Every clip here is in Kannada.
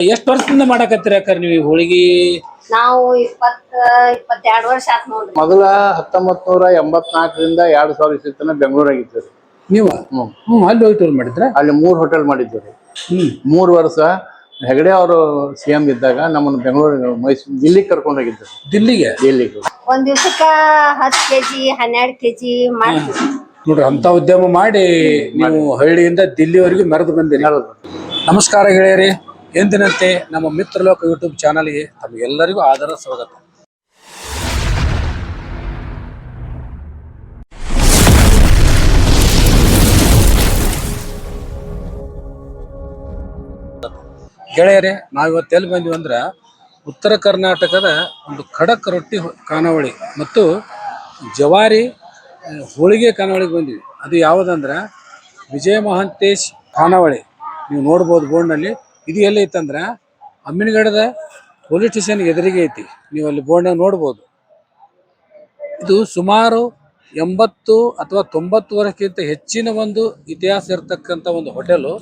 ಎಷ್ಟು ವರ್ಷದಿಂದ ಮಾಡಕತ್ತೀರ ಅಕ್ಕ ನೀವು ಈ ಹೋಳಿಗೆ? ನಾವು ಇಪ್ಪತ್ತ ಇಪ್ಪತ್ತೆರಡು ವರ್ಷ ಆತ್ ನೋಡ್ರಿ. ಮೊದಲ ಹತ್ತೊಂಬತ್ ನೂರ ಎಂಬತ್ನಾಲ್ಕರಿಂದ ಎರಡು ಸಾವಿರ ಇಸ್ವಿ ತನಕ ಬೆಂಗಳೂರಾಗಿದ್ದು ರೀ. ನೀವು? ಹ್ಮ್. ಹ್ಮ್ ಅಲ್ಲಿ ಹೋಗಿ ಟೂರ್ ಮಾಡಿದ್ರ? ಅಲ್ಲಿ ಮೂರು ಹೋಟೆಲ್ ಮಾಡಿದ್ವಿ ರೀ. ಹ್ಮ್. ಮೂರು ವರ್ಷ ಹೆಗಡೆ ಅವರು ಸಿ ಎಂ ಇದ್ದಾಗ ನಮ್ಮನ್ನು ಬೆಂಗಳೂರಿಗೆ ಮೈಸೂರು ದಿಲ್ಲಿಗೆ ಕರ್ಕೊಂಡು ಹೋಗಿದ್ರು ದಿಲ್ಲಿಗೆ? ದಿಲ್ಲಿಗೆ. ಒಂದ್ ದಿವ್ಸಕ್ಕ ಹತ್ ಕೆಜಿ ಹನ್ನೆರಡ್ ಕೆಜಿ ಮಾಡ್ತೀವಿ. ನೋಡ್ರಿ ಅಂತ ಉದ್ಯಮ ಮಾಡಿ ನೀವು ಹಳ್ಳಿಯಿಂದ ದಿಲ್ಲಿವರೆಗೂ ಮೆರೆದು ಬಂದಿರಿ. ನಮಸ್ಕಾರ ಗೆಳೆಯರಿ. ಎಂದಿನಂತೆ ನಮ್ಮ ಮಿತ್ರಲೋಕ ಯೂಟ್ಯೂಬ್ ಚಾನಲ್ಗೆ ತಮಗೆಲ್ಲರಿಗೂ ಆದರ ಸ್ವಾಗತ. ಗೆಳೆಯರೇ, ನಾವಿವತ್ತು ಎಲ್ಲಿ ಬಂದ್ವಿ ಅಂದ್ರೆ ಉತ್ತರ ಕರ್ನಾಟಕದ ಒಂದು ಖಡಕ್ ರೊಟ್ಟಿ ಖಾನಾವಳಿ ಮತ್ತು ಜವಾರಿ ಹೋಳಿಗೆ ಖಾನಾವಳಿಗೆ ಬಂದ್ವಿ. ಅದು ಯಾವುದಂದ್ರೆ ವಿಜಯ ಮಹಾಂತೇಶ್ ಖಾನಾವಳಿ. ನೀವು ನೋಡ್ಬೋದು ಬೋರ್ಡ್ನಲ್ಲಿ. ಇದು ಎಲ್ಲಿ ಐತಂದ್ರೆ ಅಮ್ಮಿನಗಡದ ಪೊಲೀಸ್ ಸ್ಟೇಷನ್ ಎದುರಿಗೆ ಐತಿ. ನೀವು ಅಲ್ಲಿ ಬೋರ್ಡ್ನಾಗ ನೋಡ್ಬೋದು. ಇದು ಸುಮಾರು ಎಂಬತ್ತು ಅಥವಾ ತೊಂಬತ್ತು ವರ್ಷಕ್ಕಿಂತ ಹೆಚ್ಚಿನ ಒಂದು ಇತಿಹಾಸ ಇರತಕ್ಕಂಥ ಒಂದು ಹೋಟೆಲು.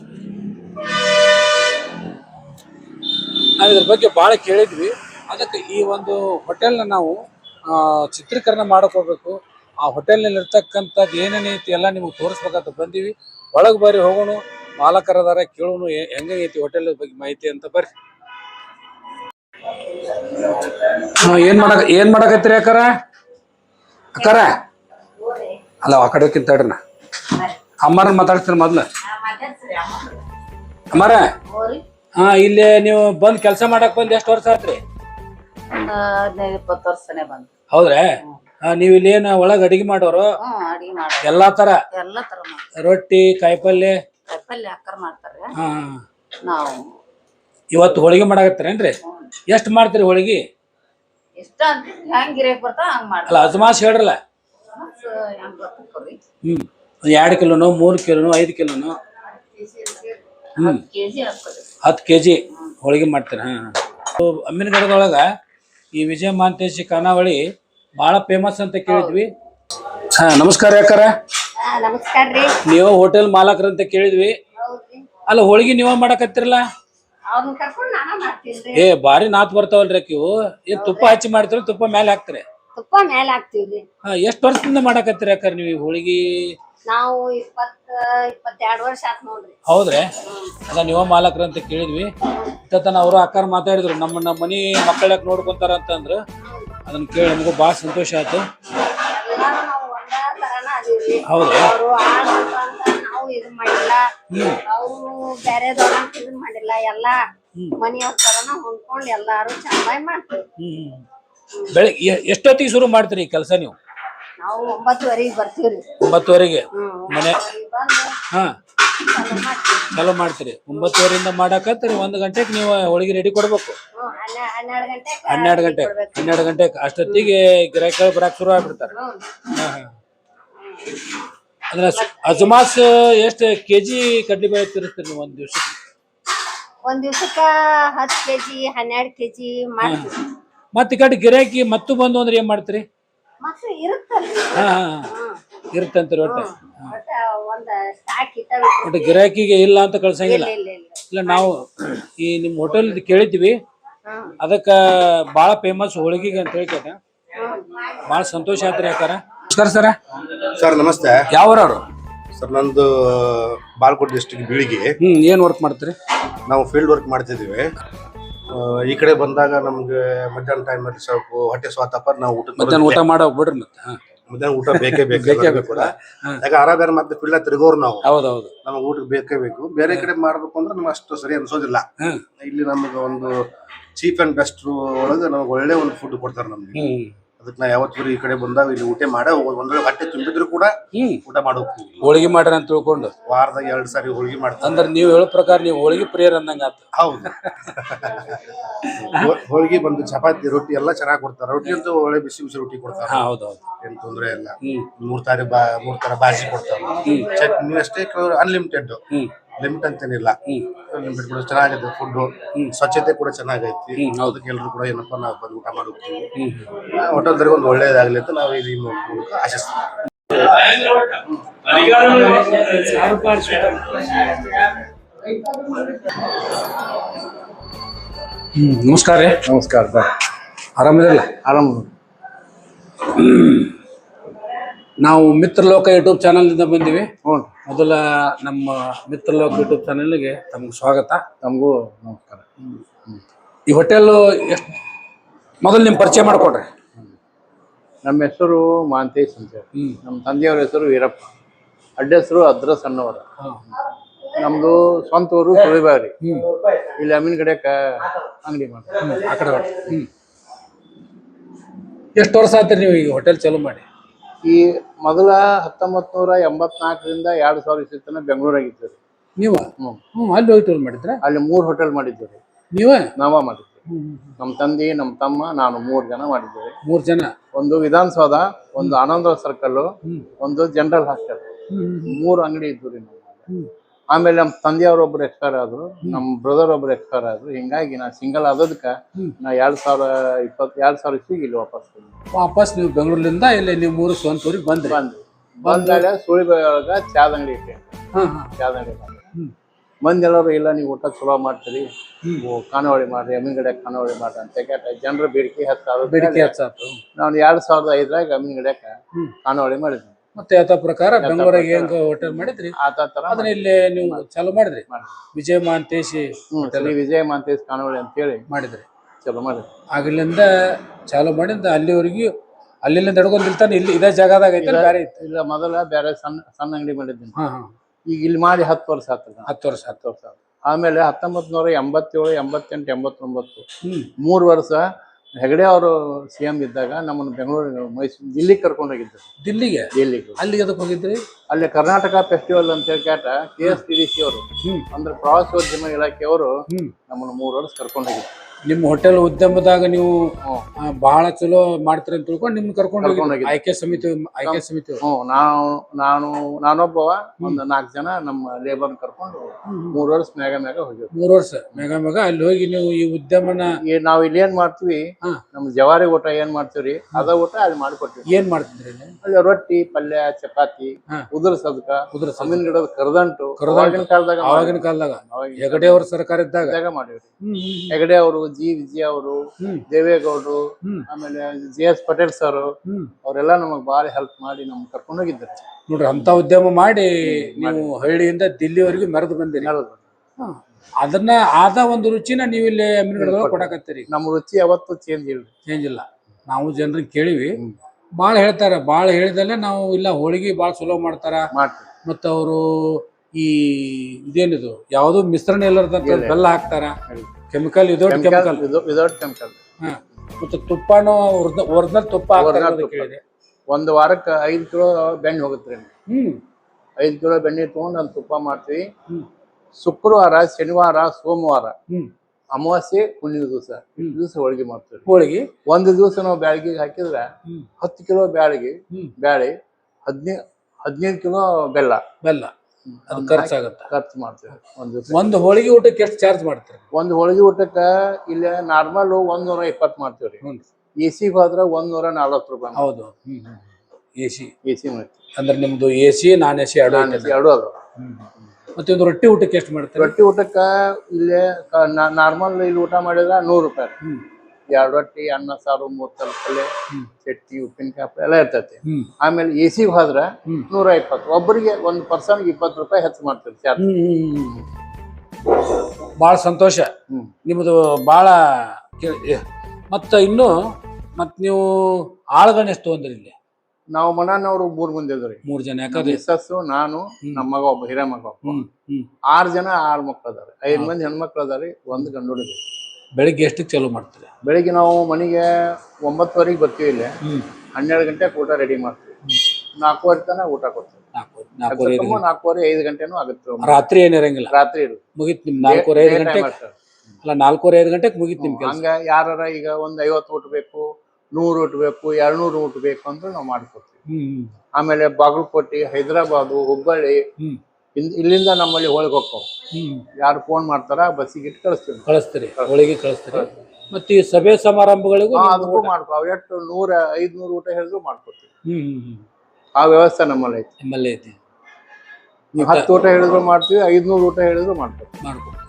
ನಾವು ಇದ್ರ ಬಗ್ಗೆ ಭಾಳ ಕೇಳಿದ್ವಿ. ಅದಕ್ಕೆ ಈ ಒಂದು ಹೋಟೆಲ್ನ ನಾವು ಚಿತ್ರೀಕರಣ ಮಾಡಕ್ ಹೋಗ್ಬೇಕು. ಆ ಹೋಟೆಲ್ನಲ್ಲಿ ಇರ್ತಕ್ಕಂಥದ್ದು ಏನೇನು ಐತಿ ಎಲ್ಲ ನಿಮಗೆ ತೋರಿಸ್ಬೇಕಂತ ಬಂದೀವಿ. ಒಳಗೆ ಬರ್ರಿ ಹೋಗೋಣ. ಮಾಲಕರದಾರ ಕೇಳೋನು ಹೆ- ಹೆಂಗೆ ಐತಿ ಹೋಟೆಲ್ ಬಗ್ಗೆ ಮಾಹಿತಿ ಅಂತ ಬರ್ರಿ. ಏನ್ ಮಾಡಕ್ ಏನ್ ಮಾಡಕತ್ತೀರಿ ಅಕ್ಕರ? ಅಕ್ಕರ? ಅಲ್ಲ ಆ ಕಡೆಕ್ಕಿಂತ ತಡ್ರಿ ನಾ. ಅಮ್ಮಾರನ್ ಮಾತಾಡ್ತೀನಿ ಮೊದ್ಲು. ಅಮ್ಮಾರ? ಹಾ ಇಲ್ಲಿ ನೀವು ಬಂದ್ ಕೆಲಸ ಮಾಡಕ್ ಬಂದ್ ಎಷ್ಟು ವರ್ಷ ಆತ್ರಿ? ಹೌದ್ರಾ? ನೀವ್ ಇಲ್ಲಿ ಏನ್ ಒಳಗ್ ಅಡಿಗೆ ಮಾಡೋರು? ಎಲ್ಲಾ ತರ? ರೊಟ್ಟಿ ಕಾಯಿಪಲ್ಯ ಕಾಯಿಪಲ್ಲೆ ಅಕ್ಕರ್ ಮಾಡ್ತಾರೆ. ಹಾ. ನಾವು. ಇವತ್ತು ಹೋಳಿಗೆ ಮಾಡಾಕತ್ತಾರೇನ್ರಿ? ಎಷ್ಟ್ ಮಾಡ್ತೀರಿ ಹೋಳಿಗೆ? ಇಷ್ಟ ಅಂತ ಹೆಂಗ್ ಬರ್ತಾ ಬರ್ತಾವ ಹಂಗ್ ಮಾಡ್ತಾರೆ ಅಲ್ಲ ಅಜಮಾಸ್ ಹೇಳ್ರಲ್ಲ. ಮತ್ತ್ ಹೆಂಗ್ ಗೊತ್ತಕ್ರಿ ಹ್ಮ್. ಒಂದ್ ಎರಡ್ ಕಿಲೋನು ಮೂರ್ ಕಿಲೋನು ಐದ್ ಕಿಲೋನು. ಹ್ಮ್. ಕೆಜಿ ಹಾಕೋದು ಹತ್ತು ಕೆ ಜಿ ಹೋಳಿಗೆ ಮಾಡ್ತೀರ? ಹಾ. ಹಾ. ಅಮ್ಮಿನಗಡದೊಳಗ ಈ ವಿಜಯ ಮಾಂತೇಶಿ ಖಾನಾವಳಿ ಬಹಳ ಫೇಮಸ್ ಅಂತ ಕೇಳಿದ್ವಿ. ಹಾ ನಮಸ್ಕಾರ ಯಾಕಾರ? ನಮಸ್ಕಾರ ರೀ. ನೀವು ಹೋಟೆಲ್ ಮಾಲಕರಂತ ಅಂತ ಕೇಳಿದ್ವಿ ಅಲ್ಲ ಹೋಳಿಗೆ ನೀವ ಮಾಡಕತ್ತಿರಲ್ಲ? ಅವ್ರನ್ನ ಕರ್ಕೊಂಡ್ ನಾನ ಮಾಡ್ತೀನ್ರಿ. ಏ ಬಾರಿ ನಾತ್ ಬರ್ತಾವಲ್ರಿ ಅಕ್ಕಿವು ಏನ್ ತುಪ್ಪ ಹಚ್ಚಿ ಮಾಡ್ತೀರ ತುಪ್ಪ ಮೇಲೆ ಹಾಕ್ತಾರೆ? ತುಪ್ಪ ಮೇಲೆ ಹಾಕ್ತಿವ್ರಿ. ಹಾ ಎಷ್ಟ್ ವರ್ಷದಿಂದ ಮಾಡಕತ್ತೀರಿ ಅಕ್ಕ ನೀವು ಈ ಹೋಳಿಗೆ? ನಾವು ಇಪ್ಪತ್ತ ಇಪ್ಪತ್ತೆರಡು ವರ್ಷ ಆತ್ ನೋಡ್ರಿ. ಹೌದ್ರಿ. ಅದ ನೀವ ಮಾಲಕರು ಅಂತ ಕೇಳಿದ್ವಿ. ತತನ ಅವರು ಅಕ್ಕಾರ ಮಾತಾಡಿದ್ರು ನಮ್ಮ ನಮ್ಮ ಮನಿ ಮಕ್ಕಳ ನೋಡ್ಕೊಂತಾರ ಅಂತಂದ್ರು ಅದನ್ನ ಕೇಳಿ ನಮಗೂ ಭಾಳ ಸಂತೋಷ ಆಯ್ತು ಎಲ್ಲಾರು ನಾವು ಒಂದ ಅವರು ಅಂತ ನಾವು ಇದು ಮಾಡಿಲ್ಲ. ಅವರು ಬೇರೆದವ್ರ ಇದನ್ ಮಾಡಿಲ್ಲ. ಎಲ್ಲ ಮನೆಯವ್ರ ತರನ ಹೊಂದ್ಕೊಂಡ್ ಎಲ್ಲಾರು ಮಾಡ್ತೀವಿ. ಹ್ಮ್. ಬೆಳಿಗ್ಗೆ ಎ- ಎಷ್ಟೊತ್ತಿಗೆ ಶುರು ಮಾಡ್ತೀರಿ ಈ ಕೆಲಸ ನೀವು? ನಾವು ಒಂಬತ್ತುವರೆಗೆ ಬರ್ತೀವ್ರಿ ಒಂಬತ್ತುವರೆಗೆ? ಹ್ಮ್ ಮನೆ ಒಂಬತ್ತುವರೆಗೆ ಬಂದು ಹಾ. ಚಾಲು ಮಾಡ್ತೀವಿ. ಚಾಲೂ ಮಾಡ್ತೀರಿ. ಒಂಬತ್ತುವರೆಯಿಂದ ಮಾಡಕತ್ತೀರಿ. ಒಂದು ಗಂಟೆಗೆ ನೀವು ಹೋಳಿಗೆ ರೆಡಿ ಕೊಡ್ಬೇಕು. ಹ್ಮ್ ಹನ್ನೆ ಹನ್ನೆರಡು ಗಂಟೆ ಹನ್ನೆರಡು ಗಂಟೆ ಹನ್ನೆರಡು ಗಂಟೆಗೆ. ಅಷ್ಟೊತ್ತಿಗೆ ಗಿರಾಕಿಗಳು ಬರಕ್ ಶುರು ಆಗ್ಬಿಡ್ತಾರೆ. ಹಾ ಹಾ. ಅಂದ್ರೆ ಸ್- ಅಜಮಾಸ್ ಎಷ್ಟು ಕೆಜಿ ಕಡ್ಲಿ ಬೇಳೆ ತಿರ್ಸ್ತೀರಿ ನೀವು ಒಂದ್ ದಿವ್ಸಕ್ಕೆ? ಒಂದ್ ದಿವ್ಸಕ್ಕ ಹತ್ ಕೆಜಿ ಹನ್ನೆರಡು ಕೆಜಿ ಮಾಡ್ತೀವಿ. ಮತ್ತೆ ಈ ಕಡೆ ಗಿರಾಕಿ ಮತ್ತು ಬಂದು ಅಂದ್ರೆ ಏನ್ ಮಾಡ್ತೀರಿ? ಹಾ. ಇರುತ್ತಂತೀರಿ ಒಟ್ಟು? ಒಟ್ಟ ಒಂದ್ ಸ್ಟಾಕ್ ಇಟ್ಟಾವ ಒಟ್ಟು ಗಿರಾಕಿಗೆ ಇಲ್ಲ ಅಂತ ಕಳ್ಸಂಗಿಲ್ಲ. ಇಲ್ಲ ಇಲ್ಲ ಇಲ್ಲ. ನಾವು ಈ ನಿಮ್ಮ ಹೋಟೆಲ್ ಕೇಳಿದ್ವಿ. ಅದಕ್ಕೆ ಅದಕ್ಕ ಭಾಳ ಫೇಮಸ್ ಹೋಳಿಗೆಗೆ ಅಂತ ಹೇಳ್ಕೇಟ ಭಾಳ ಸಂತೋಷ ಆತ್ರಿ ಯಾಕಾರ ಸರ್ ಸರ. ಸರ್ ನಮಸ್ತೆ. ಯಾವ್ರವ್ರು ಸರ್ ನಂದು ಬಾಲ್ಕೋಟ್ ಡಿಸ್ಟಿಕ್ ಬೀಳಿಗೆ. ಹ್ಮ್ ಏನ್ ವರ್ಕ್ ಮಾಡ್ತೀರಿ? ನಾವು ಫೀಲ್ಡ್ ವರ್ಕ್ ಮಾಡ್ತಿದೀವಿ ಆ, ಈ ಕಡೆ ಬಂದಾಗ ನಮ್ಗೆ ಮಧ್ಯಾಹ್ನ ಟೈಮ್ ಅಲ್ಲಿ ಸ್ವಲ್ಪ ಹೊಟ್ಟೆ ಸ್ವಾತಪ್ಪ ನಾವು ಊಟ ಮಧ್ಯಾಹ್ನ ಊಟ ಮಾಡೋ ಬಿಡ್ರಿ ಮತ್ತೆ ಹಾ. ಮಧ್ಯಾಹ್ನ ಊಟ ಬೇಕೇ ಬೇಕು ಬೇಕೇ. ಕೂಡ. ಹಾ. ಯಾಕೆ ಆರಾಮ ಮತ್ತೆ ಫೀಲ್ಡ್ ತಿರುಗೋರು ನಾವು. ಹೌದೌದು. ನಮಗೆ ಊಟ ಬೇಕೇ ಬೇಕು. ಬೇರೆ ಕಡೆ ಮಾಡ್ಬೇಕು ಅಂದ್ರೆ ನಮ್ಗೆ ಅಷ್ಟು ಸರಿ ಅನ್ಸೋದಿಲ್ಲ. ಹ್ಮ್ ಇಲ್ಲಿ ನಮ್ಗೆ ಒಂದು ಚೀಪ್ ಅಂಡ್ ಬೆಸ್ಟ್ ಒಳಗೆ ನಮ್ಗೆ ಒಳ್ಳೆ ಒಂದು ಫುಡ್ ಕೊಡ್ತಾರೆ ನಮ್ಗೆ. ಹ್ಮ್. ಅದಕ್ಕೆ ನಾ ಯಾವತ್ತೂ ಈ ಕಡೆ ಬಂದಾಗ ಇಲ್ಲಿ ಊಟ ಮಾಡ ಒಂದ್ರೆ ಹೊಟ್ಟೆ ತುಂಬಿದ್ರು ಕೂಡ ಹ್ಮ್. ಊಟ ಮಾಡಿ ಹೋಗ್ತೀವಿ ಹೋಳಿಗೆ ಮಾಡ್ರಿ ಅಂತ ತಿಳ್ಕೊಂಡು. ವಾರದಾಗ ಎರಡು ಸಾರಿ ಹೋಳಿಗೆ ಮಾಡ್ತಾರೆ ಅಂದ್ರೆ ನೀವು ಹೇಳೋ ಪ್ರಕಾರ ನೀವು ಹೋಳಿಗೆ ಪ್ರಿಯರ್ ಅಂದಂಗ ಆತು. ಹೌದು. ಹೋ- ಹೋಳಿಗೆ ಬಂದು ಚಪಾತಿ ರೊಟ್ಟಿ ಎಲ್ಲ ಚೆನ್ನಾಗಿ ಕೊಡ್ತಾರೆ. ರೊಟ್ಟಿ ಅಂತೂ ಒಳ್ಳೆ ಬಿಸಿ ಬಿಸಿ ರೊಟ್ಟಿ ಕೊಡ್ತಾರೆ. ಹಾ ಹೌದೌದು ಏನ್ ತೊಂದ್ರೆ ಇಲ್ಲ. ಹ್ಮ್. ಮೂರ್ ತರ ಬಾ ಮೂರ್ ತರ ಬಾಜಿ ಕೊಡ್ತಾರೆ. ಚಟ್ನಿ ಅಷ್ಟೇ ಅನ್ಲಿಮಿಟೆಡ್ ಹ್ಮ್. ಲಿಮಿಟ್ ಅಂತೇನಿಲ್ಲ. ಹ್ಮ್. ಲಿಮಿಟ್ ಕೂಡ ಚೆನ್ನಾಗಿದೆ ಫುಡ್ ಸ್ವಚ್ಛತೆ ಕೂಡ ಚೆನ್ನಾಗೈತಿ. ಅದಕ್ಕೆ ಎಲ್ಲರೂ ಕೂಡ ಏನಪ್ಪ ನಾವು ಬಂದು ಊಟ ಮಾಡುತ್ತೀವಿ. ಹೋಟೆಲ್ದವ್ರಿಗೆ ಒಂದು ಒಳ್ಳೇದಾಗಲಿ ಅಂತ ನಾವು ಈ ಮೂಲಕ ಆಶಿಸ್ತೀವಿ. ಹ್ಮ್ ನಮಸ್ಕಾರ ರೀ. ನಮಸ್ಕಾರ ಬಾಯ್ ಆರಾಮಿರಲ್ಲ ಆರಾಮ. ನಾವು ಮಿತ್ರಲೋಕ ಯೂಟ್ಯೂಬ್ ಚಾನಲ್ನಿಂದ ಬಂದಿವಿ. ಹ್ಞೂ. ಮೊದಲ ನಮ್ಮ ಮಿತ್ರಲೋಕ್ ಯೂಟ್ಯೂಬ್ ಚಾನಲ್ಗೆ ತಮಗೆ ಸ್ವಾಗತ. ತಮಗೂ ನಮಸ್ಕಾರ. ಈ ಹೋಟೆಲ್ ಎಷ್ಟು ಮೊದಲು ನಿಮ್ಮ ಪರಿಚಯ ಮಾಡಿಕೊಡ್ರಿ. ನಮ್ಮ ಹೆಸರು ಮಾಂತೇಶ್ ಅಂತ ಹೇಳಿ. ಹ್ಮ್. ನಮ್ಮ ತಂದೆಯವ್ರ ಹೆಸರು ವೀರಪ್ಪ. ಅಡ್ಡ ಹೆಸರು ಅದ್ರ ಸಣ್ಣವರ. ನಮ್ದು ಸ್ವಂತ ಊರು ಸುಳಿಬಾರಿ ಹ್ಮ್. ಇಲ್ಲಿ ಕಡೆ ಕ ಅಂಗಡಿ ಮಾಡ್ತಾರೆ ಹ್ಮ್. ಆ ಕಡೆ ಹೊರ್ಟ್. ಹ್ಮ್. ಎಷ್ಟು ವರ್ಷ ಆತ್ರಿ ನೀವು ಈ ಹೋಟೆಲ್ ಚಾಲೂ ಮಾಡಿ? ಈ ಮೊದಲ ಹತ್ತೊಂಬತ್ ನೂರ ಎಂಬತ್ನಾಲ್ಕರಿಂದ ಎರಡು ಸಾವಿರ ಇಸ್ವಿ ತನಕ ಬೆಂಗಳೂರಾಗಿತ್ತು ರೀ. ನೀವು? ಅಲ್ಲಿ ಹೋಗಿ ಟೂರ್ ಮಾಡಿದ್ರ? ಅಲ್ಲಿ ಮೂರು ಹೋಟೆಲ್ ಮಾಡಿದ್ದೇವೆ ರೀ. ನೀವೇ? ನಾವ ಮಾಡಿದ್ವಿ ನಮ್ಮ ತಂದೆ ನಮ್ಮ ತಮ್ಮ ನಾನು ಮೂರು ಜನ ಮಾಡಿದ್ದೇವೆ ಮೂರು ಜನ? ಒಂದು ವಿಧಾನಸೌಧ ಒಂದು ಆನಂದ ಸರ್ಕಲ್ ಒಂದು ಜನರಲ್ ಹಾಸ್ಟೆಲ್ ಮೂರು ಅಂಗಡಿ ಇದ್ದು ರೀ ನಮ್ಮ ಆಮೇಲೆ ನಮ್ಮ ತಂದೆಯವ್ರ ಒಬ್ರು ಎಕ್ಸ್ಪೈರ್ ಆದ್ರು ನಮ್ಮ ಬ್ರದರ್ ಒಬ್ರು ಎಕ್ಸ್ಪೈರ್ ಆದ್ರು ಹಿಂಗಾಗಿ ನಾ ಸಿಂಗಲ್ ಆದದಕ್ಕ ನಾ ಎರಡ್ ಸಾವಿರ ಇಪ್ಪತ್ ಎರಡ್ ಸಾವಿರ ಇಸ್ವಿಗೆ ಇಲ್ಲಿ ವಾಪಸ್ ಬಂದೆ. ವಾಪಸ್ ನೀವು ಬೆಂಗಳೂರಿಂದ ಇಲ್ಲಿ ನೀವು ಮೂರು ಸ್ವಂತ ಊರಿಗೆ ಬಂದ್ರಿ? ಬಂದೆ. ಬಂದಾಗ ಸುಳಿ ಒಳಗ ಚಾದ ಅಂಗಡಿ ಇಟ್ಟೆ ಚಾದ ಅಂಗಡಿ ಮಂದಿ ಎಲ್ಲರೂ ಇಲ್ಲ ನೀವು ಊಟ ಚಲೋ ಮಾಡ್ತೀರಿ. ಓ ಖಾನಾವಳಿ ಮಾಡ್ರಿ ಅಮೀನ್ಗಡೆ ಖಾನಾವಳಿ ಮಾಡ್ರಿ. ಅಂತ ಕೇಟ ಜನರ ಬೇಡಿಕೆ ಹತ್ತಾರು ಬೇಡಿಕೆ ಹತ್ತಾರು ನಾನು ಎರಡ್ ಸಾವಿರದ ಐದರಾಗ ಅಮೀನ್ಗಡೆಕ ಖಾನಾವಳಿ ಮಾಡಿದ್ದೆ. ಮತ್ತೆ ಆತ ಪ್ರಕಾರ ಬೆಂಗಳೂರಿಗೆ ಹೆಂಗ ಹೋಟೆಲ್ ಮಾಡಿದ್ರಿ. ಆತ ತರ ಅದನ್ನ ಇಲ್ಲಿ ನೀವು ಚಾಲೂ ಮಾಡಿದ್ರಿ. ವಿಜಯ ಮಾಂತೇಶಿ ವಿಜಯ ಮಾಂತೇಶ್ ಕಾಣವಳಿ ಅಂತ ಹೇಳಿ ಮಾಡಿದ್ರಿ. ಚಲೋ ಮಾಡಿದ್ರಿ ಆಗಲಿಂದ ಚಾಲೂ ಮಾಡಿಂದ ಅಲ್ಲಿವರೆಗೂ ಅಲ್ಲಿಂದ ನಡ್ಕೊಂಡ್ ನಿಲ್ತಾನೆ ಇಲ್ಲಿ ಇದೇ ಜಾಗದಾಗ ಐತೆ ಬೇರೆ ಇತ್ತು ಇಲ್ಲ ಮೊದಲ ಬೇರೆ ಸಣ್ಣ ಸಣ್ಣ ಅಂಗಡಿ ಮಾಡಿದ್ದೀನಿ. ಈಗ ಇಲ್ಲಿ ಮಾಡಿ ಹತ್ತು ವರ್ಷ ಆಗ್ತದೆ. ಹತ್ತು ವರ್ಷ ಹತ್ತು ವರ್ಷ ಆಮೇಲೆ ಹತ್ತೊಂಬತ್ತು ನೂರ ಎಂಬತ್ತೇಳು ಎಂಬತ್ತೆಂಟು ಎಂಬತ್ತೊಂಬತ್ತು ಮೂರು ವರ್ಷ ಹೆಗಡೆ ಅವರು ಸಿ ಎಂ ಇದ್ದಾಗ ನಮ್ಮನ್ನು ಬೆಂಗಳೂರಿಗೆ ಮೈಸೂರು ದಿಲ್ಲಿಗೆ ಕರ್ಕೊಂಡು ಹೋಗಿದ್ದರು ದಿಲ್ಲಿಗೆ? ದಿಲ್ಲಿಗೆ. ಅಲ್ಲಿಗೆ ಅದಕ್ಕೆ ಹೋಗಿದ್ರಿ? ಅಲ್ಲಿ ಕರ್ನಾಟಕ ಫೆಸ್ಟಿವಲ್ ಅಂತ ಹೇಳಿ ಕೇಟ K S T D C ಅವರು. ಅಂದ್ರೆ ಪ್ರವಾಸೋದ್ಯಮ ಇಲಾಖೆಯವರು ನಮ್ಮನ್ನು ಮೂರು ವರ್ಷ ಕರ್ಕೊಂಡು ಹೋಗಿದ್ರು. ನಿಮ್ಮ ಹೋಟೆಲ್ ಉದ್ಯಮದಾಗ ನೀವು ಆ, ಬಹಳ ಚಲೋ ಮಾಡ್ತೀರಿ ಅಂತ ತಿಳ್ಕೊಂಡು ನಿಮ್ಗೆ ಕರ್ಕೊಂಡು ಕರ್ಕೊಂಡ್ ಹೋಗಿ. ಆಯ್ಕೆ ಸಮಿತಿ ಆಯ್ಕೆ ಸಮಿತಿ ಹ್ಮ್ ನಾವು ನಾನು ನಾನೊಬ್ಬ ಒಂದು ನಾಲ್ಕು ಜನ ನಮ್ಮ ಲೇಬರ್ ಕರ್ಕೊಂಡು ಮೂರ್ ವರ್ಷ ಮ್ಯಾಗ ಮ್ಯಾಗ ಹೋಗಿದ್ವಿ. ಮೂರು ವರ್ಷ ಮೇಗ ಮೇಗ ಅಲ್ಲಿ ಹೋಗಿ ನೀವು ಈ ಉದ್ಯಮನ ಈ ನಾವು ಇಲ್ಲಿ ಏನ್ ಮಾಡ್ತೀವಿ ಹಾ. ನಮ್ಮ ಜವಾರಿ ಊಟ ಏನ್ ಮಾಡ್ತೀವ್ರಿ ಅದ ಊಟ ಅಲ್ಲಿ ಮಾಡ್ಕೊಡ್ತೀವಿ ಏನ್ ಮಾಡ್ತಿದ್ರಿ ಇಲ್ಲಿ ಅಲ್ಲಿ ರೊಟ್ಟಿ ಪಲ್ಯ ಚಪಾತಿ ಹಾ. ಉದ್ರ ಸದಕ ಕುದುರೆ ಸಲ ಸಮ್ಮಿನ ಗಿಡದ ಕರದಂಟು ಕರದಂಟು. ಅವಾಗಿನ ಕಾಲದಾಗ ಕಾಲದಾಗ. ಹೆಗಡೆ ಅವ್ರ ಸರ್ಕಾರ ಇದ್ದಾಗ. ಮಾಡಿ ಮಾಡಿವ್ರಿ. ಹ್ಮ್. ಹೆಗಡೆ ಅವರು ಜಿ ವಿಜಯ ಅವರು ದೇವೇಗೌಡರು ಆಮೇಲೆ ಜಿ ಎಸ್ ಪಟೇಲ್ ಸರ್ ಹ್ಮ್. ಅವರೆಲ್ಲ ನಮಗ್ ಭಾಳ ಹೆಲ್ಪ್ ಮಾಡಿ ನಮ್ಗೆ ಕರ್ಕೊಂಡು ಹೋಗಿದ್ದಾರೆ. ನೋಡ್ರಿ ಅಂತ ಉದ್ಯಮ ಮಾಡಿ ನೀವು ಹಳ್ಳಿಯಿಂದ ದಿಲ್ಲಿವರೆಗೂ ಮೆರೆದು ಬಂದಿರಿ. ಅದನ್ನ ಆದ ಒಂದು ರುಚಿನ ನೀವು ಇಲ್ಲಿ ಅಮ್ಮಿನಗಡದೊಳಗೆ ಕೊಡಕತ್ತೀರಿ. ನಮ್ಮ ರುಚಿ ಯಾವತ್ತೂ ಚೇಂಜ್ ಇಲ್ಲ. ಚೇಂಜ್ ಇಲ್ಲ. ನಾವು ಜನರಿಗೆ ಕೇಳಿವಿ. ಭಾಳ ಹೇಳ್ತಾರ ಭಾಳ ಹೇಳಿದಲ್ಲೇ ನಾವು ಇಲ್ಲ ಹೋಳಿಗೆ ಭಾಳ ಸುಲಭ ಮಾಡ್ತಾರ. ಮತ್ತು ಅವರು ಈ ಇದೇನಿದು ಯಾವುದು ಮಿಶ್ರಣ ಇಲ್ಲದಂತ ಬೆಲ್ಲ ಹಾಕ್ತಾರ. Chemical without chemical without chemical ಮತ್ತು ತುಪ್ಪನೂ ಒರಿಜಿನಲ್ ತುಪ್ಪ ಹಾಕ್ತಾರೆ Original ಅಂತ ಕೇಳಿದೆ. ಒಂದು ವಾರಕ್ಕೆ ಐದು ಕಿಲೋ ಬೆಣ್ಣೆ ಹೋಗುತ್ತೆ ರೀ. ಹ್ಮ್. ಐದು ಕಿಲೋ ಬೆಣ್ಣೆ ತೊಗೊಂಡು ಅಲ್ಲಿ ತುಪ್ಪ ಮಾಡ್ತೀವಿ. ಶುಕ್ರವಾರ ಶನಿವಾರ ಸೋಮವಾರ ಅಮಾವಾಸ್ಯೆ ಹುಣ್ಣಿಮೆ ದಿವಸ. ದಿವಸ ಹೋಳಿಗೆ ಮಾಡ್ತೀವಿ. ಹೋಳಿಗೆ? ಒಂದು ದಿವಸ ನಾವು ಬ್ಯಾಳಿಗೆ ಹಾಕಿದ್ರೆ ಹತ್ತು ಕಿಲೋ ಬ್ಯಾಳಿಗೆ ಬ್ಯಾಳಿ ಹದಿನೈದು ಹದಿನೈದು ಕಿಲೋ ಬೆಲ್ಲ. ಬೆಲ್ಲ. ಅದು ಖರ್ಚಾಗತ್ತೆ ಖರ್ಚು ಮಾಡ್ತೀವಿ. ಒಂದು ದಿವಸ. ಒಂದು ಹೋಳಿಗೆ ಊಟಕ್ಕೆ ಎಷ್ಟು ಚಾರ್ಜ್ ಮಾಡ್ತೀರಿ? ಒಂದು ಹೋಳಿಗೆ ಊಟಕ್ಕೆ ಇಲ್ಲಿ ನಾರ್ಮಲ್ ಒಂದ್ ನೂರ ಇಪ್ಪತ್ತು ಮಾಡ್ತೀವಿ ರೀ. ಹ್ಞೂ ಎ ಸಿಗೆ ಹೋದ್ರೆ ಒಂದ್ ನೂರ ನಲ್ವತ್ತು ರೂಪಾಯಿ ಹೌದು ಎ ಸಿ. ಎ ಸಿ ಅಂದ್ರೆ ನಿಮ್ದು A C non A C ಎರಡು ಎರಡು ಅದು ಮತ್ತೆ ಒಂದು ರೊಟ್ಟಿ ಊಟಕ್ಕೆ ಎಷ್ಟು ಮಾಡ್ತಾರೆ? ರೊಟ್ಟಿ ಊಟಕ್ಕೆ ಇಲ್ಲೇ ನಾರ್ಮಲ್ ಇಲ್ಲಿ ಊಟ ಮಾಡಿದ್ರೆ ನೂರು ರೂಪಾಯಿ ಎರಡು ರೊಟ್ಟಿ ಅನ್ನ ಸಾರು ಮೂರು ತಲ ಪಲ್ಯ ಚಟ್ನಿ ಉಪ್ಪಿನಕಾಯಿ ಎಲ್ಲ ಇರ್ತೈತಿ. ಆಮೇಲೆ ಎ ಸಿಗೆ ಹೋದ್ರೆ ನೂರ ಇಪ್ಪತ್ತು ಒಬ್ಬರಿಗೆ ಒಂದು ಪರ್ಸನ್ಗೆ ಇಪ್ಪತ್ತು ರೂಪಾಯಿ ಹೆಚ್ಚು ಮಾಡ್ತೀವಿ ಚಾರ್ಜ್. ಭಾಳ ಸಂತೋಷ. ನಿಮ್ಮದು ಭಾಳ ಮತ್ತು ಇನ್ನು ಮತ್ತು ನೀವು ಆಳುಗಳನ್ನ ಎಷ್ಟು ತೊಗೊಂಡ್ರಿ ಇಲ್ಲಿ? ನಾವು ಮನಾನವರು ಮೂರ್ ಮಂದಿ ಇದ್ರಿ ಮೂರು ಜನ ಯಾಕಂದ್ರೆ ಮಿಸ್ಸಸ್ ನಾನು ನಮ್ಮ ಮಗ ಒಬ್ಬ ಹಿರಿಯ ಮಗ ಒಬ್ಬ. ಆರು ಜನ ಆರು ಮಕ್ಳು ಅದಾರೆ. ಐದು ಮಂದಿ ಹೆಣ್ಮಕ್ಳು ಅದಾರಿ ಒಂದು ಗಂಡು ಹುಡುಗ ಬೆಳಿಗ್ಗೆ ಎಷ್ಟಕ್ಕೆ ಚಾಲೂ ಮಾಡ್ತೀರಿ? ಬೆಳಿಗ್ಗೆ ನಾವು ಮನೆಗೆ ಒಂಬತ್ತುವರೆಗೆ ಬರ್ತೀವಿ ಇಲ್ಲಿ. ಹನ್ನೆರಡು ಗಂಟೆಗೆ ಊಟ ರೆಡಿ ಮಾಡ್ತೀವಿ. ನಾಲ್ಕೂವರೆ ತನಕ ಊಟ ಕೊಡ್ತೀವಿ. ನಾಲ್ಕು ನಾಲ್ಕೂವರೆ ಐದು ಹೆಚ್ಚು ನಾಲ್ಕೂವರೆ ಐದು ಗಂಟೆನೂ ಆಗುತ್ತೆ. ರಾತ್ರಿ ಏನು ಇರಂಗಿಲ್ಲ? ರಾತ್ರಿ ಮುಗೀತು ನಿಮ್ ನಾಲ್ಕೂವರೆ ಐದು ಗಂಟೆ. ಅಲ್ಲ ನಾಲ್ಕೂವರೆ ಐದು ಗಂಟೆಗೆ ಮುಗೀತು ನಿಮ್ ಕೆಲಸ? ಹಂಗ ಯಾರ ಈಗ ಒಂದ್ ಐವತ್ತು ಊಟ ಬೇಕು ನೂರು ಊಟ ಬೇಕು ಎರಡ್ನೂರು ಊಟ ಬೇಕು ಅಂದ್ರೆ ನಾವು ಮಾಡ್ಕೊಡ್ತೀವಿ. ಹ್ಮ್. ಆಮೇಲೆ ಬಾಗಲಕೋಟೆ ಹೈದರಾಬಾದು ಹುಬ್ಬಳ್ಳಿ ಹ್ಮ್. ಇಲ್ಲಿಂದ ನಮ್ಮಲ್ಲಿ ಹೋಳಿಗೆ ಹೋಗ್ತಾವ. ಹ್ಮ್. ಯಾರು ಫೋನ್ ಮಾಡ್ತಾರ ಬಸ್ಸಿಗೆ ಇಟ್ಟು ಕಳಿಸ್ತೀವಿ. ಕಳಿಸ್ತೀರಿ ಹೋಳಿಗೆ ಕಳಿಸ್ತೀರಿ. ಮತ್ತೆ ಈ ಸಭೆ ಸಮಾರಂಭಗಳಿಗೂ ಹಾ, ಅದಕ್ಕೂ ಮಾಡ್ಕೊ ಅವ್ ಎಷ್ಟು ನೂರ ಐದ್ನೂರು ಊಟ ಹೇಳಿದ್ರು ಮಾಡ್ಕೊತೀವಿ ಹ್ಮ್ ಹ್ಮ್ ಹ್ಮ್. ಆ ವ್ಯವಸ್ಥೆ ನಮ್ಮಲ್ಲಿ ಐತಿ. ನಿಮ್ಮಲ್ಲೇ ಐತಿ. ಹತ್ತು ಊಟ ಹೇಳಿದ್ರು ಮಾಡ್ತೀವಿ ಐದ್ನೂರು ಊಟ ಹೇಳಿದ್ರು ಮಾಡ್ಕೊಡ್ತೀವಿ. ಮಾಡ್ಕೊಡ್ತೀರಿ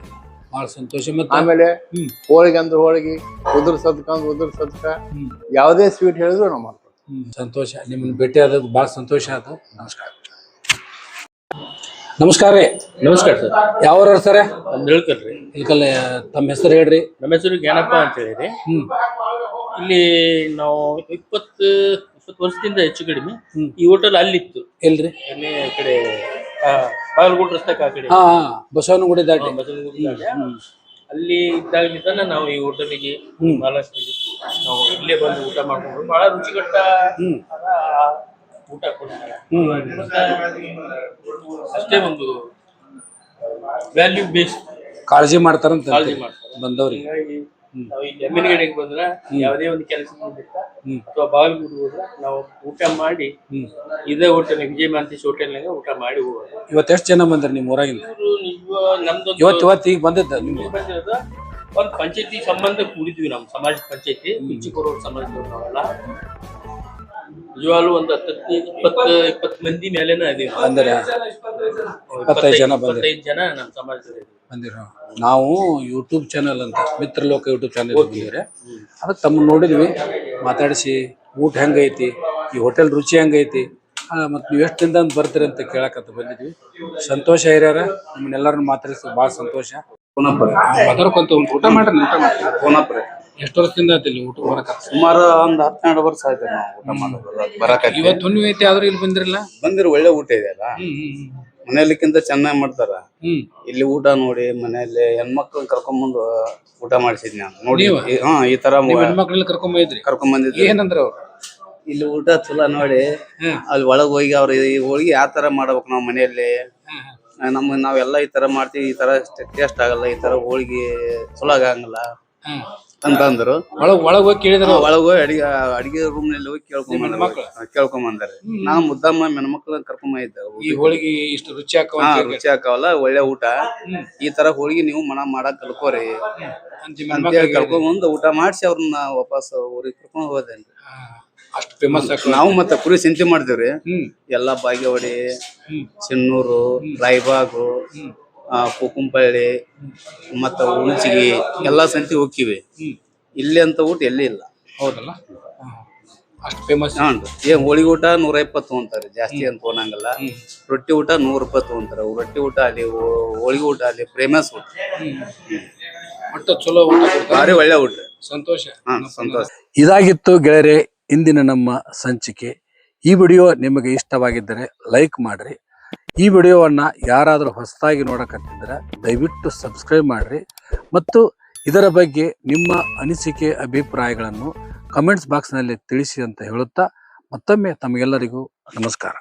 ಬಹಳ ಸಂತೋಷ. ಮತ್ತೆ ಆಮೇಲೆ ಹ್ಮ್. ಹೋಳಿಗೆ ಅಂದ್ರೆ ಹೋಳಿಗೆ ಉದುರ್ ಸದ್ಕ ಅಂದ್ರೆ ಉದುರ್ ಸದ್ಕ ಹ್ಮ್. ಯಾವುದೇ ಸ್ವೀಟ್ ಹೇಳಿದ್ರು ನಾವು ಮಾಡ್ತೀವಿ ಹ್ಮ್, ಸಂತೋಷ. ನಿಮ್ಮನ್ನ ಭೇಟಿ ಆದದ್ದು ಬಹಳ ಸಂತೋಷ ಆಯ್ತು ನಮಸ್ಕಾರ. ನಮಸ್ಕಾರ ರೀ. ನಮಸ್ಕಾರ ಸರ್. ಯಾವ ಸರ್? ನಮ್ದು ಹೇಳ್ಕಲ್ರಿ ಇಲ್ಕಲ್ಲ ತಮ್ಮ ಹೆಸರು ಹೇಳ್ರಿ. ನಮ್ಮ ಹೆಸರು ಜ್ಞಾನಪ್ಪ ಅಂತ ಹೇಳಿರಿ. ಹ್ಮ್. ಇಲ್ಲಿ ನಾವು ಇಪ್ಪತ್ತು ಇಪ್ಪತ್ತು ವರ್ಷದಿಂದ ಹೆಚ್ಚು ಕಡಿಮೆ. ಈ ಹೋಟೆಲ್ ಅಲ್ಲಿತ್ತು. ಎಲ್ರಿ? ಅಲ್ಲಿ ಈ ಕಡೆ ಆ, ಬಾಗಲಕೋಟೆ ರಸ್ತೆಗೆ ಆ ಕಡೆ. ಹಾ ಹಾ. ಬಸವನಗುಡಿ ದಾಟಿ. ಬಸವನಗುಡಿ ದಾಟಿ. ಅಲ್ಲಿ ಇದ್ದಾಗಲಿಂದ ನಾವು ಈ ಹೋಟೆಲಿಗೆ ಹ್ಮ್. ಮಹಾಲಕ್ಷ್ಮಿಗೆ ನಾವು ಇಲ್ಲೇ ಬಂದು ಊಟ ಮಾಡ್ಕೊಂಡು ಬಹಳ ರುಚಿಕಟ್ಟ. ಆದ ಊಟ ಕೊಡ್ತಾರೆ. ಅಷ್ಟೇ ಒಂದು ವ್ಯಾಲ್ಯೂ ಬೇಸ್ ಕಾಳಜಿ ಮಾಡ್ತಾರಂತ ಕಾಳಜಿ ಮಾಡ್ತಾರೆ. ಬಂದವ್ರಿಗೆ. ಹೀಗಾಗಿ ನಾವು ಇಲ್ಲಿ ಎಮ್ಮಿನಗಡೆಗೆ ಬಂದ್ರ ಯಾವುದೇ ಒಂದು ಕೆಲಸ ಹ್ಮ್. ಅಥವಾ ಬಾಗಲಕೋಟೆ ಹೋದ್ರ ನಾವು ಊಟ ಮಾಡಿ ಹ್ಮ್. ಇದೇ ಹೋಟೆಲ್ ವಿಜಯ ಮಾಂತೇಶ್ ಹೋಟೆಲ್ನಾಗ ಊಟ ಮಾಡಿ ಹೋಗೋದು. ಇವತ್ತು ಎಷ್ಟು ಜನ ಬಂದ್ರಿ ನಿಮ್ಮ ಊರಾಗಿಂದ? ಇವ್ರು ನಿಜ ನಮ್ದೊಂದು ಇವತ್ತು ಇವತ್ತು ಈಗ ಬಂದಿದ್ದ ನಿಮ್ಗೆ? ಬಂದಿರೋದು ಒಂದು ಪಂಚಾಯತಿ ಸಂಬಂಧ ಕೂಡಿದ್ವಿ ನಮ್ಮ ಸಮಾಜ ಪಂಚಾಯತಿ ಪಿಚ್ಚಿಕೊರೋಡ್ ಸಮಾಜದವ್ರು ನಾವೆಲ್ಲ. ನಿಜವಾಗ್ಲೂ ಒಂದ್ ಹತ್ತತ್ತು ಇಪ್ಪತ್ತು ಇಪ್ಪತ್ತು ಮಂದಿ ಮೇಲೆನ ಇದೀವಿ ಇಪ್ಪತ್ತೈದು ಜನ ಬಂದಿರಿ? ಇಪ್ಪತ್ತೈದು ಜನ ನಮ್ಮ ಸಮಾಜದಲ್ಲಿ ಇದೀವಿ. ಬಂದಿರ? ನಾವು ಯೂಟ್ಯೂಬ್ ಚಾನಲ್ ಅಂತ ಮಿತ್ರಲೋಕ ಯೂಟ್ಯೂಬ್ ಚಾನಲ್ ಬಂದಿವ್ರಿ ಅದಕ್ಕೆ ತಮ್ಮ ನೋಡಿದ್ವಿ. ಮಾತಾಡಿಸಿ ಊಟ ಹೆಂಗೈತಿ? ಈ ಹೋಟೆಲ್ ರುಚಿ ಹೆಂಗೈತಿ? ಮತ್ತು ನೀವು ಎಷ್ಟು ದಿನದ ಅಂತ ಬರ್ತೀರಿ ಅಂತ ಕೇಳಕತ್ತ ಬಂದಿದ್ವಿ. ಸಂತೋಷ ಹಿರಿಯರ ನಿಮ್ಮನ್ನೆಲ್ಲರನ್ನ ಮಾತಾಡಿಸಿ ಭಾಳ ಸಂತೋಷ. ಮಾತಾಡ್ಕೊಂತ ಒಂದು ಊಟ ಮಾಡ್ರಿ ಊಟ ಮಾಡ್ರಿ. ಪುನಪ್ರೆ ಎಷ್ಟು ವರ್ಷದಿಂದ ಆಯ್ತು ಇಲ್ಲಿ ಊಟ ಬರಕ ಸುಮಾರು ಒಂದ್ ಹತ್ತೆರಡು ವರ್ಷ ಆಯ್ತು ನಾವು ಊಟ ಮಾಡೋದು. ಬರಕತ್ತಿ. ಇವತ್ತು ಹುಣ್ಣಿಮೆ ಐತಿ ಆದ್ರೂ ಇಲ್ಲಿ ಬಂದಿರಲ್ಲ? ಬಂದಿರ ಒಳ್ಳೆ ಊಟ ಇದೆ ಅಲ್ಲ? ಮನೆಯಲ್ಲಿಕ್ಕಿಂತ ಚೆನ್ನಾಗಿ ಮಾಡ್ತಾರ. ಇಲ್ಲಿ ಊಟ ನೋಡಿ ಮನೆಯಲ್ಲಿ ಹೆಣ್ಮಕ್ಳು ಕರ್ಕೊಂಬಂದು ಊಟ ಮಾಡಿಸಿದ್ನಿ ನಾನು. ನೋಡಿ ಹಾ ಈ ತರ ನೀವು ಹೆಣ್ಮಕ್ಳೆಲ್ಲ ಕರ್ಕೊಂಡ್ ಬಂದಿದ್ರಿ ಕರ್ಕೊಂಡ್ ಏನಂದ್ರ ಅವ್ರು? ಇಲ್ಲಿ ಊಟ ಚಲೋ ನೋಡಿ. ಅಲ್ಲಿ ಒಳಗ್ ಹೋಗಿ ಅವ್ರ ಈ ಹೋಳಿಗೆ ಯಾವ ತರ ಮಾಡ್ಬೇಕು ನಾವು ಮನೆಯಲ್ಲಿ. ನಮ್ಗೆ ನಾವೆಲ್ಲ ಈ ತರ ಮಾಡ್ತೀವಿ ಈ ತರ ಟೇಸ್ಟ್ ಆಗಲ್ಲ ಈ ತರ ಹೋಳಿಗೆ ಚಲೋ ಆಗಂಗಿಲ್ಲ. ಅಂತ ಅಂದ್ರು. ಒಳಗ್ ಒಳಗ್ ಹೋಗಿ ಕೇಳಿದ್ರು. ಒಳಗ್ ಹೋಗಿ ಅಡಿಗೆ ಅಡಿಗೆ ರೂಮ್ನಲ್ಲಿ ಹೋಗಿ ಕೇಳ್ಕೊಂಡ್ ಕೇಳ್ಕೊಂಬಂದಾರೆ ನಾವು ಮುದ್ದಮ್ಮ ಹೆಣ್ಮಕ್ಳನ್ನ ಕರ್ಕೊಂಡ್ ಇದ್ದ ಈ ಹೋಳಿಗೆ ಇಷ್ಟು ರುಚಿ ಹಾಕವ ರುಚಿ ಹಾಕವಲ್ಲ ಒಳ್ಳೆ ಊಟ. ಈ ತರ ಹೋಳಿಗೆ ನೀವು ಮನ ಮಾಡಕ್ ಕಲ್ಕೋರಿ. ಅಂತೇಳಿ ಕರ್ಕೊಂಡ್ ಬಂದು ಊಟ ಮಾಡಿಸಿ ಅವ್ರನ್ನ ವಾಪಸ್ ಊರಿಗೆ ಕರ್ಕೊಂಡ್ ಹೋದೆ ಅಷ್ಟು ಫೇಮಸ್ ನಾವು ಮತ್ತೆ ಕುರಿ ಸಿಂತೆ ಮಾಡ್ತೇವ್ರಿ ಎಲ್ಲಾ ಬಾಗೇವಾಡಿ ಚೆನ್ನೂರು ರಾಯಬಾಗು ಕುಕುಂಪಳ್ಳಿ ಮತ್ತ ಹುಣಸಿಗಿ ಎಲ್ಲಾ ಸಂತಿ ಹೋಕ್ಕಿವಿ. ಇಲ್ಲಿ ಅಂತ ಊಟ ಎಲ್ಲಿ ಇಲ್ಲ. ಹೌದಲ್ಲ? ಅಷ್ಟು ಫೇಮಸ್ ಹಾನ್ರಿ ಏನ್ ಹೋಳಿಗೆ ಊಟ ನೂರ ಇಪ್ಪತ್ತು ಅಂತಾರೆ ಜಾಸ್ತಿ ಅಂತ ತೊಗೊಳಂಗಿಲ್ಲ ರೊಟ್ಟಿ ಊಟ ನೂರ ರೂಪಾಯಿ ತಗೊಂತಾರ. ರೊಟ್ಟಿ ಊಟ ಅಲ್ಲಿ ಹೋಳಿ ಹೋಳಿಗೆ ಊಟ ಅಲ್ಲಿ ಫೇಮಸ್ ಊಟ. ಒಟ್ಟು ಚಲೋ ಊಟ. ಭಾರಿ ಒಳ್ಳೆ ಊಟ. ಸಂತೋಷ. ಸಂತೋಷ. ಇದಾಗಿತ್ತು ಗೆಳೆಯರೆ ಇಂದಿನ ನಮ್ಮ ಸಂಚಿಕೆ. ಈ ವಿಡಿಯೋ ನಿಮಗೆ ಇಷ್ಟವಾಗಿದ್ದರೆ ಲೈಕ್ ಮಾಡ್ರಿ ಈ ವಿಡಿಯೋವನ್ನು ಯಾರಾದರೂ ಹೊಸದಾಗಿ ನೋಡಕತ್ತಿದ್ರೆ ದಯವಿಟ್ಟು ಸಬ್ಸ್ಕ್ರೈಬ್ ಮಾಡಿರಿ. ಮತ್ತು ಇದರ ಬಗ್ಗೆ ನಿಮ್ಮ ಅನಿಸಿಕೆ, ಅಭಿಪ್ರಾಯಗಳನ್ನು ಕಮೆಂಟ್ಸ್ ಬಾಕ್ಸ್ನಲ್ಲಿ ತಿಳಿಸಿ ಅಂತ ಹೇಳುತ್ತಾ ಮತ್ತೊಮ್ಮೆ ತಮಗೆಲ್ಲರಿಗೂ ನಮಸ್ಕಾರ.